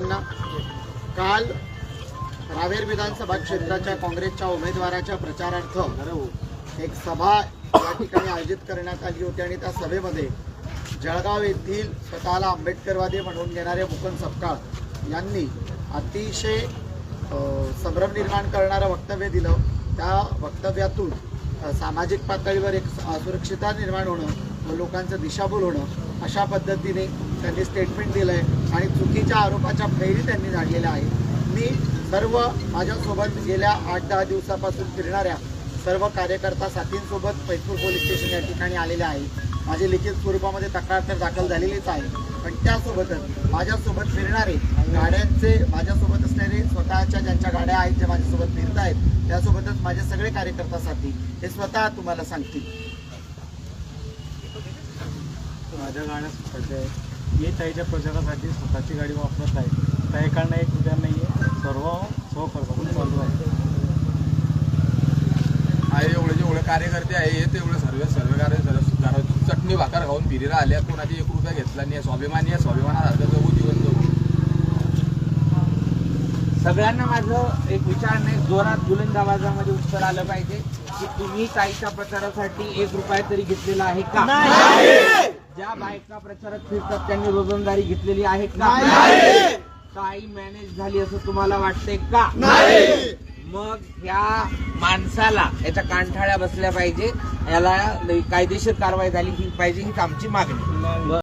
काल रावेर विधानसभा क्षेत्राच्या काँग्रेसच्या उमेदवाराच्या प्रचारार्थ एक सभा या ठिकाणी आयोजित करण्यात आली होती आणि त्या सभेमध्ये जळगाव येथील स्वतःला आंबेडकरवादी म्हणून घेणारे मुकुंद सपकाळ यांनी अतिशय संभ्रम निर्माण करणारं वक्तव्य दिलं. त्या वक्तव्यातून सामाजिक पातळीवर एक असुरक्षितता निर्माण होणं लोकांचं दिशाभूल होणं अशा पद्धतीने त्यांनी स्टेटमेंट दिलं आहे आणि चुकीच्या आरोपाच्या फैरी त्यांनी झाडलेल्या आहे मी सर्व माझ्यासोबत गेल्या आठ दहा दिवसापासून फिरणाऱ्या सर्व कार्यकर्ता साथींसोबत पैतूर पोलीस स्टेशन या ठिकाणी आलेले आहे माझी लिखित स्वरूपामध्ये तक्रार तर दाखल झालेलीच आहे. पण त्यासोबतच माझ्यासोबत फिरणारे गाड्यांचे माझ्यासोबत असणारे स्वतःच्या ज्यांच्या गाड्या आहेत ज्या माझ्यासोबत फिरत आहेत त्यासोबतच माझे सगळे कार्यकर्ता साथी हे स्वतः तुम्हाला सांगतील. माझ्या गाड्या स्वतःच्या आहेत मी ताईच्या प्रचारासाठी स्वतःची गाडी वापरत आहे. त्या एकांना एक उद्या नाही आहे सर्व स्वखर्चातून चालू आहे. आहे एवढे जेवढे कार्यकर्ते आहे हे तेवढे सर्व सर्व कार्य सर्व चटणी भाकर खाऊन फिरीला आल्या. कोणाची एक रुपया घेतला नाही. स्वाभिमानी आहे. स्वाभिमानासारखं जगू जीवन जगू. सगळ्यांना माझं एक विचार नाही. जोरात बुलंद आवाजामध्ये उत्तर आलं पाहिजे की तुम्ही ताईच्या प्रचारासाठी एक रुपया तरी घेतलेला आहे का? ज्या बायका प्रचारात फिरतात त्यांनी रोजंदारी घेतलेली आहे का? ताई मॅनेज झाली असं तुम्हाला वाटतंय का? मग या माणसाला याच्या कांठाळ्या बसल्या पाहिजे याला कायदेशीर कारवाई झाली ही पाहिजे हीच आमची मागणी.